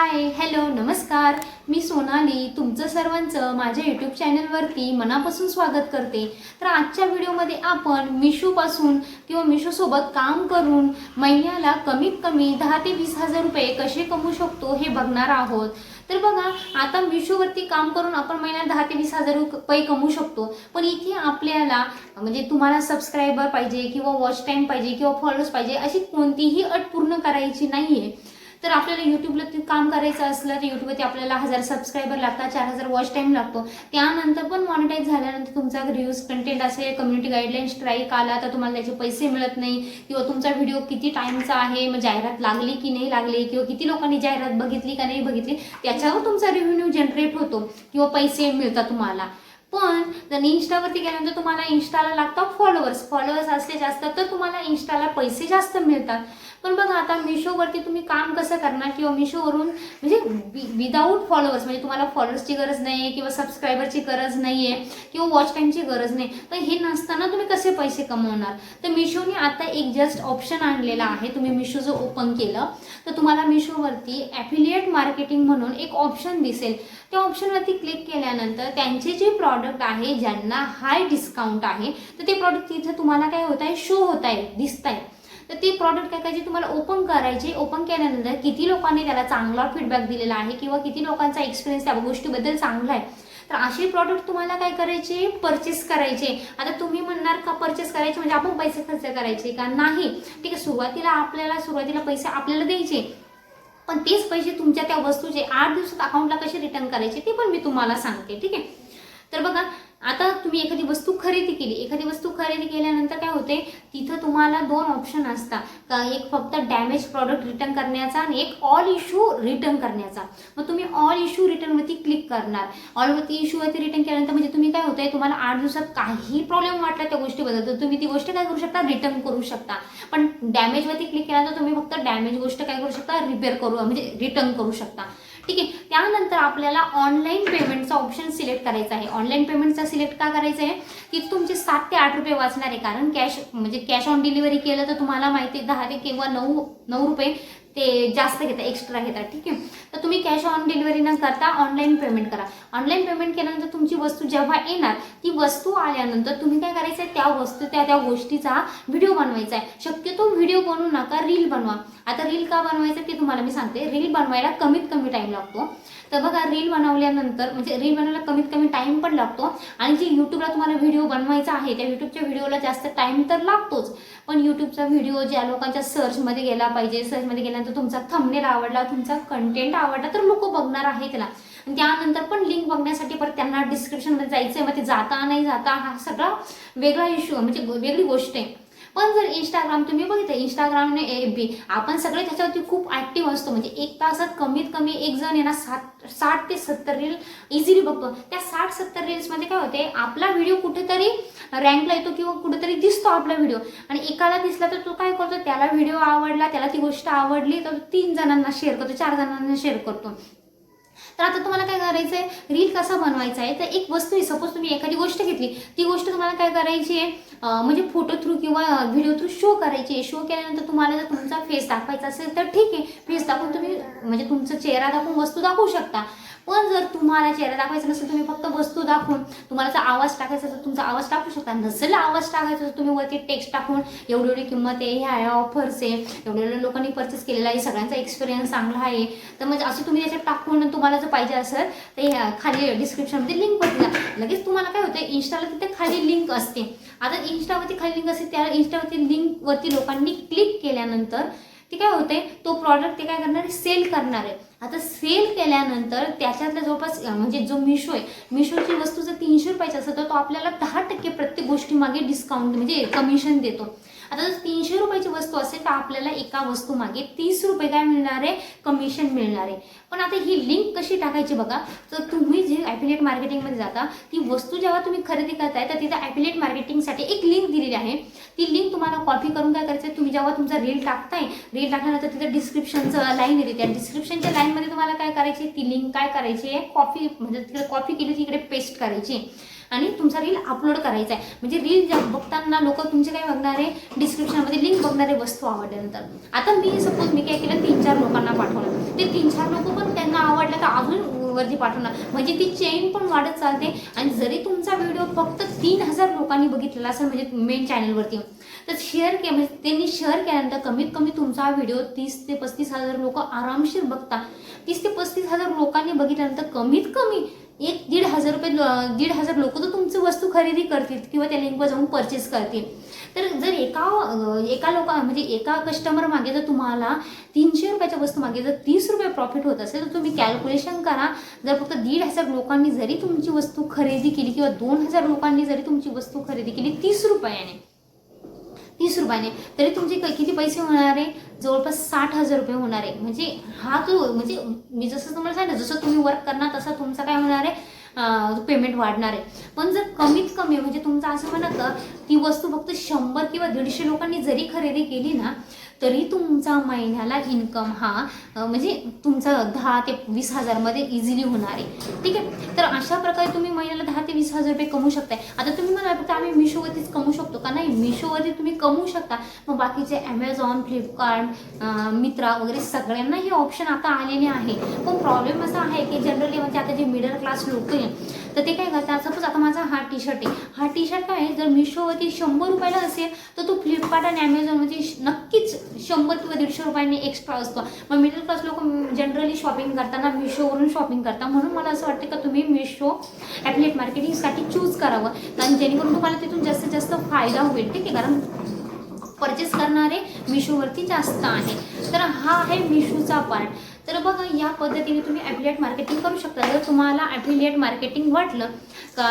Hi hello नमस्कार. मी सोनाली तुमचं सर्वांचं माझ्या यूट्यूब चॅनलवरती मनापासून स्वागत करते. तर आजच्या व्हिडिओमध्ये आपण मिशोपासून किंवा मिशोसोबत काम करून महिन्याला कमीत कमी दहा ते वीस हजार रुपये कसे कमवू शकतो हे बघणार आहोत. तर बघा आता मिशोवरती काम करून आपण महिन्यात दहा ते वीस हजार रुपये कमवू शकतो. पण इथे आपल्याला म्हणजे तुम्हाला सबस्क्रायबर पाहिजे किंवा वॉच टाईम पाहिजे किंवा फॉलोअर्स पाहिजे अशी कोणतीही अट पूर्ण करायची नाही आहे तर आपल्याला यूट्यूबला ते काम करायचं असलं तर यूट्यूबवरती आपल्याला हजार सबस्क्रायबर लागतात चार हजार वॉच टाईम लागतो. त्यानंतर पण मॉनिटाईज झाल्यानंतर तुमचा रिव्ह्यूज कंटेंट असेल कम्युनिटी गाईडलाईन्स स्ट्राईक आला तर तुम्हाला त्याचे पैसे मिळत नाही. किंवा तुमचा व्हिडिओ किती टाईमचा आहे मग जाहिरात लागली की नाही लागली किंवा किती लोकांनी जाहिरात बघितली का नाही बघितली त्याच्यावर तुमचा रेव्हेन्यू जनरेट होतो किंवा पैसे मिळतात तुम्हाला. पण जर इन्स्टावरती गेल्यानंतर तुम्हाला इन्स्टाला लागतात फॉलोअर्स फॉलोअर्स असले जास्त तर तुम्हाला इन्स्टाला पैसे जास्त मिळतात. पण बघा आता मिशोवरती तुम्ही काम कसं करणार? किंवा मिशोवरून म्हणजे विदाऊट फॉलोअर्स म्हणजे तुम्हाला फॉलोअर्सची गरज नाही आहे किंवा सबस्क्रायबरची गरज नाही आहे किंवा वॉच टाईमची गरज नाही तर हे नसताना तुम्ही कसे पैसे कमवणार? तर मिशोने आता एक जस्ट ऑप्शन आणलेला आहे. तुम्ही मिशो जर ओपन केलं तर तुम्हाला मिशोवरती ॲफिलिएट मार्केटिंग म्हणून एक ऑप्शन दिसेल. त्या ऑप्शनवरती क्लिक केल्यानंतर त्यांचे जे प्रॉडक्ट आहे ज्यांना हाय डिस्काउंट आहे तर ते प्रॉडक्ट तिथे तुम्हाला काय होत आहे? शो होत आहे दिसत आहे. तर ते प्रॉडक्ट काय करायचे तुम्हाला ओपन करायचे ओपन केल्यानंतर किती लोकांनी त्याला चांगला फीडबॅक दिलेला आहे किंवा किती लोकांचा एक्सपिरियन्स त्या गोष्टीबद्दल चांगला आहे? तर असे प्रॉडक्ट तुम्हाला काय करायचे? परचेस करायचे. आता तुम्ही म्हणणार का परचेस करायचे? म्हणजे आपण पैसे खर्च करायचे का? नाही. ठीक आहे सुरुवातीला आपल्याला सुरुवातीला पैसे आपल्याला द्यायचे. पण तेच पैसे तुमच्या त्या वस्तूचे आठ दिवसात अकाउंटला कसे रिटर्न करायचे ते पण मी तुम्हाला सांगते. ठीक आहे? तर बघा आता तुम्ही एखादी वस्तू खरेदी केली एखादी वस्तू खरेदी केल्यानंतर काय होते? तिथं तुम्हाला दोन ऑप्शन असतात. का एक फक्त डॅमेज प्रॉडक्ट रिटर्न करण्याचा आणि एक ऑल इश्यू रिटर्न करण्याचा. मग तुम्ही ऑल इश्यू रिटर्नवरती क्लिक करणार. ऑलवरती इश्यूवरती रिटर्न केल्यानंतर म्हणजे तुम्ही काय होतंय? तुम्हाला आठ दिवसात काही प्रॉब्लेम वाटला त्या गोष्टीबद्दल. तर तुम्ही ती गोष्ट काय करू शकता? रिटर्न करू शकता. पण डॅमेजवरती क्लिक केल्यानंतर तुम्ही फक्त डॅमेज गोष्ट काय करू शकता? रिपेअर करू म्हणजे रिटर्न करू शकता. ठीक आहे. त्यानंतर आपल्याला ऑनलाईन पेमेंटचा ऑप्शन सिलेक्ट करायचा आहे. ऑनलाईन पेमेंटचा सिलेक्ट का करायचं आहे? की तुमचे सात ते आठ रुपये वाचणार आहे. कारण कॅश म्हणजे कॅश ऑन डिलिव्हरी केलं तर तुम्हाला माहिती आहे दहा ते किंवा नऊ नऊ रुपये ते जास्त घेतात एक्स्ट्रा घेतात ठीक आहे? तर तुम्ही कॅश ऑन डिलिव्हरी न करता ऑनलाईन पेमेंट करा. ऑनलाईन पेमेंट केल्यानंतर तुमची वस्तू जेव्हा येणार ती वस्तू आल्यानंतर तुम्ही काय करायचं आहे त्या वस्तू त्या त्या गोष्टीचा व्हिडिओ बनवायचा आहे. शक्यतो व्हिडिओ बनवू नका रील बनवा. आता रील का बनवायचं ते तुम्हाला मी सांगते. रील बनवायला कमीत कमी टाईम लागतो. तर बघा रील बनवल्यानंतर म्हणजे रील बनवायला कमीत कमी टाईम पण लागतो. आणि जे यूट्यूबला तुम्हाला व्हिडिओ बनवायचा आहे त्या यूट्यूबच्या व्हिडिओला जास्त टाईम तर लागतोच. पण यूट्यूबचा व्हिडिओ ज्या लोकांच्या सर्चमध्ये गेला पाहिजे सर्चमध्ये गेल्यानंतर तुमचा थंबनेल आवडला तुमचा कंटेंट आवडला तर लोक बघणार आहे त्याला. आणि त्यानंतर पण लिंक बघण्यासाठी परत त्यांना डिस्क्रिप्शनमध्ये जायचं आहे मग ते जाता नाही जाता हा सगळा वेगळा इश्यू म्हणजे वेगळी गोष्ट आहे. पण जर इंस्टाग्राम तुम्ही बघितलं इंस्टाग्रामने एफ बी आपण सगळे त्याच्यावरती खूप ॲक्टिव्ह असतो. म्हणजे एक तासात कमीत कमी एक जण येणार सात साठ ते सत्तर रील इझिली बघतो. त्या साठ सत्तर रील्समध्ये काय होते आपला व्हिडिओ कुठेतरी रँकला येतो किंवा कुठेतरी दिसतो आपला व्हिडिओ आणि एकाला दिसला तर तो काय करतो त्याला व्हिडिओ आवडला त्याला ती गोष्ट आवडली तर तीन जणांना शेअर करतो चार जणांना शेअर करतो. तर आता तुम्हाला काय करायचं आहे रील कसा बनवायचा आहे? तर एक वस्तू आहे सपोज तुम्ही एखादी गोष्ट घेतली ती गोष्ट तुम्हाला काय करायची आहे म्हणजे फोटो थ्रू किंवा व्हिडिओ थ्रू शो करायचे. शो केल्यानंतर तुम्हाला जर तुमचा फेस दाखवायचा असेल तर ठीक आहे. फेस दाखवून तुम्ही म्हणजे तुमचा चेहरा दाखवून वस्तू दाखवू शकता. पण जर तुम्हाला चेहरा दाखवायचा नसेल तुम्ही फक्त वस्तू दाखवून तुम्हाला जर आवाज टाकायचा तर तुमचा आवाज टाकू शकता. नसेल आवाज टाकायचा तर तुम्ही वरती टेक्स्ट टाकून एवढी एवढी किंमत आहे ह्या ह्या ऑफर्स आहे एवढ्या एवढ्या लोकांनी परचेस केलेला आहे सगळ्यांचा एक्सपिरियन्स चांगला आहे. तर म्हणजे असं तुम्ही त्याच्यात टाकून तुम्हाला जर पाहिजे असेल तर ह्या खाली डिस्क्रिप्शनमध्ये लिंक बघितला लगेच तुम्हाला काय होतं इंस्टाला तिथे खाली लिंक असते. आता इंस्टावरती खाली लिंक असते त्या इंस्टावरती लिंकवरती लोकांनी क्लिक केल्यानंतर ते काय होते तो प्रॉडक्ट ते काय करणार आहे सेल करणार आहे. आता सेल केल्यानंतर त्याच्यातल्या जवळपास म्हणजे जो मिशो आहे मिशोची वस्तू जर तीनशे रुपयाची असेल तर तो आपल्याला दहा टक्के प्रत्येक गोष्टीमागे डिस्काउंट म्हणजे कमिशन देतो. आता जर तीनशे रुपयाची वस्तू असेल तर आपल्याला एका वस्तू मागे तीस रुपये काय मिळणार आहे? कमिशन मिळणार आहे. पण आता ही लिंक कशी टाकायची बघा. तर तुम्ही जे ॲपिलेट मार्केटिंगमध्ये जाता ती वस्तू जेव्हा तुम्ही खरेदी करताय तर तिथं ॲपिलेट मार्केटिंगसाठी एक लिंक दिलेली आहे. ती लिंक तुम्हाला कॉपी करून काय करायचं तुम्ही जेव्हा तुमचा रील टाकताय रील टाकल्यानंतर तिथं डिस्क्रिप्शनचं लाईन येते. त्या डिस्क्रिप्शनच्या लाईनमध्ये तुम्हाला काय करायची? ती लिंक काय करायची? आहे कॉपी म्हणजे तिकडे कॉपी केली तिकडे पेस्ट करायची. आणि तुमचा रील अपलोड करायचा आहे म्हणजे रील ज्या बघताना लोक तुमचे काय बघणारे डिस्क्रिप्शनमध्ये लिंक बघणारे वस्तू आवडल्यानंतर. आता मी सपोज मी काय केलं? तीन चार लोकांना पाठवलं. ते तीन चार लोक पण त्यांना आवडलं तर अजून वरती पाठवणार. म्हणजे ती चेन पण वाढत चालते. आणि जरी तुमचा व्हिडिओ फक्त तीन हजार लोकांनी बघितलेला असेल म्हणजे मेन चॅनलवरती तर शेअर के म्हणजे त्यांनी शेअर केल्यानंतर कमीत कमी तुमचा व्हिडिओ तीस ते पस्तीस हजार लोक आरामशीर बघता. तीस ते पस्तीस हजार लोकांनी बघितल्यानंतर कमीत कमी एक दीड हजार रुपये दीड हजार लोक तर तुमची वस्तू खरेदी करतील किंवा त्या लिंकवर जाऊन परचेस करतील. तर जर एका एका लोका म्हणजे एका कस्टमर मागे जर तुम्हाला तीनशे रुपयाच्या वस्तू मागे जर तीस रुपये प्रॉफिट होत असेल तर तुम्ही कॅल्क्युलेशन करा. जर फक्त दीड हजार लोकांनी जरी तुमची वस्तू खरेदी केली किंवा दोन हजार लोकांनी जरी तुमची वस्तू खरेदी केली तीस रुपयाने तीस रुपयाने तरी तुमचे क- किती पैसे होणार आहे? जवळपास साठ हजार रुपये होणार आहे. म्हणजे हा जो म्हणजे मी जसं तुम्हाला सांगितलं जसं तुम्ही वर्क करणार तसा तुमचा काय होणार आहे? पेमेंट वाढणार आहे. पण जर कमीत कमी म्हणजे तुमचं असं म्हणा का ती वस्तू फक्त शंभर किंवा दीडशे लोकांनी जरी खरेदी केली ना तरी तुमचा महिन्याला इन्कम हा म्हणजे तुमचा दहा ते वीस हजारमध्ये इझिली होणार आहे. ठीक आहे? तर अशा प्रकारे तुम्ही महिन्याला दहा ते वीस हजार रुपये कमवू शकताय. आता तुम्ही म्हणाल फक्त आम्ही मिशोवरतीच कमवू शकतो का? नाही मिशोवरती तुम्ही कमवू शकता. मग बाकीचे ॲमेझॉन फ्लिपकार्ट मित्रा वगैरे सगळ्यांना हे ऑप्शन आता आलेले आहे. पण प्रॉब्लेम असा आहे की जनरली म्हणजे आता जे मिडल क्लास लोक आहे तर ते काय करतात? सपोज आता माझा हा टी शर्ट आहे. हा टी शर्ट काय आहे? जर मिशोवरती शंभर रुपयाला असेल तर तो फ्लिपकार्ट आणि ॲमेझॉनवरती श- नक्कीच शंभर किंवा दीडशे रुपयांनी एक्स्ट्रा असतो. मग मिडल क्लास लोक जनरली शॉपिंग करताना मिशोवरून शॉपिंग करता म्हणून मला असं वाटतं का तुम्ही मिशो ॲफलेट मार्केटिंगसाठी चूज करावं. कारण जेणेकरून तुम्हाला तिथून जास्तीत जास्त फायदा होईल. ठीक आहे? कारण परचेस करणारे मिशोवरती जास्त आहे. तर हा आहे मिशोचा पार्ट तर बघा या पद्धतीने तुम्ही ॲफिलिएट मार्केटिंग करू शकता. जर तुम्हाला ॲफिलिएट मार्केटिंग वाटलं का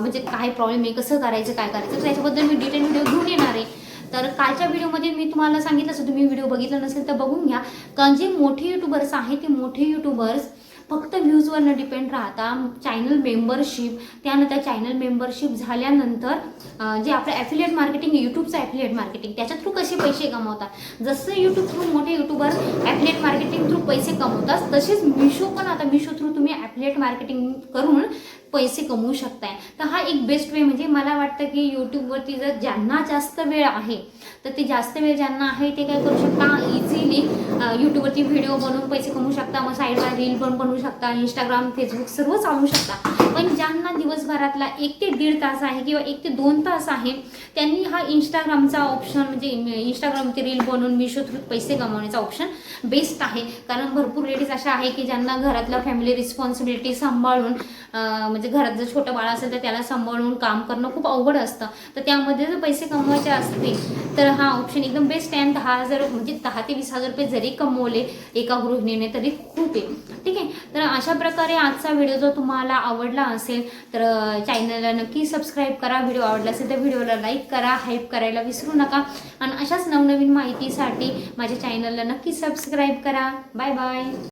म्हणजे काय प्रॉब्लेम आहे कसं करायचं काय करायचं तर त्याच्याबद्दल मी डिटेल व्हिडिओ घेऊन येणार आहे. तर कालच्या व्हिडिओमध्ये मी तुम्हाला सांगितलं असं तुम्ही व्हिडिओ बघितला नसेल तर बघून घ्या. कारण जे मोठे युट्यूबर्स आहेत ते मोठे युट्यूबर्स फक्त व्ह्यूजवरनं डिपेंड राहता. चॅनल मेंबरशिप त्यानंतर चॅनल मेंबरशिप झाल्यानंतर जे आपलं ॲफिलिएट मार्केटिंग यूट्यूबचं ॲफिलिएट मार्केटिंग त्याच्या थ्रू कसे पैसे कमवतात? जसं यूट्यूब थ्रू मोठे युट्यूबर ॲफिलिएट मार्केटिंग थ्रू पैसे कमवतात तसेच मिशो पण आता मिशो थ्रू तुम्ही ॲफिलिएट मार्केटिंग करून पैसे कमवू शकताय. तर हा एक बेस्ट वे म्हणजे मला वाटतं की यूट्यूबवरती जर ज्यांना जास्त वेळ आहे तर ते जास्त वेळ ज्यांना आहे ते काय करू शकता? इझिली यूट्यूबवरती व्हिडिओ बनवून पैसे कमवू शकता. मग साईडला रील पण बनवू शकता. इंस्टाग्राम फेसबुक सर्व चालवू शकता. पण ज्यांना दिवसभरातला एक ते दीड तास आहे किंवा एक ते दोन तास आहे त्यांनी हा इंस्टाग्रामचा ऑप्शन म्हणजे इंस्टाग्रामचे रील बनवून मिशो थ्रू पैसे कमवण्याचा ऑप्शन बेस्ट आहे. कारण भरपूर लेडीज अशा आहे की ज्यांना घरातल्या फॅमिली रिस्पॉन्सिबिलिटी सांभाळून म्हणजे घरात जर छोटं बाळ असेल तर त्याला सांभाळून काम करणं खूप अवघड असतं. तर त्यामध्ये जर पैसे कमवायचे असतील तर हा ऑप्शन एकदम बेस्ट आहे. आणि दहा हजार म्हणजे दहा ते वीस हजार रुपये जरी कमवले एका गृहिणीने तरी खूप आहे. ठीक आहे? तर अशा प्रकारे आजचा व्हिडिओ जर तुम्हाला आवडला असेल तर चॅनलला नक्की सबस्क्राईब करा. व्हिडिओ आवडला असेल तर व्हिडिओला लाईक करा. हाईप करायला विसरू नका. आणि अशाच नवनवीन माहितीसाठी माझ्या चॅनलला नक्की सबस्क्राईब करा. Bye bye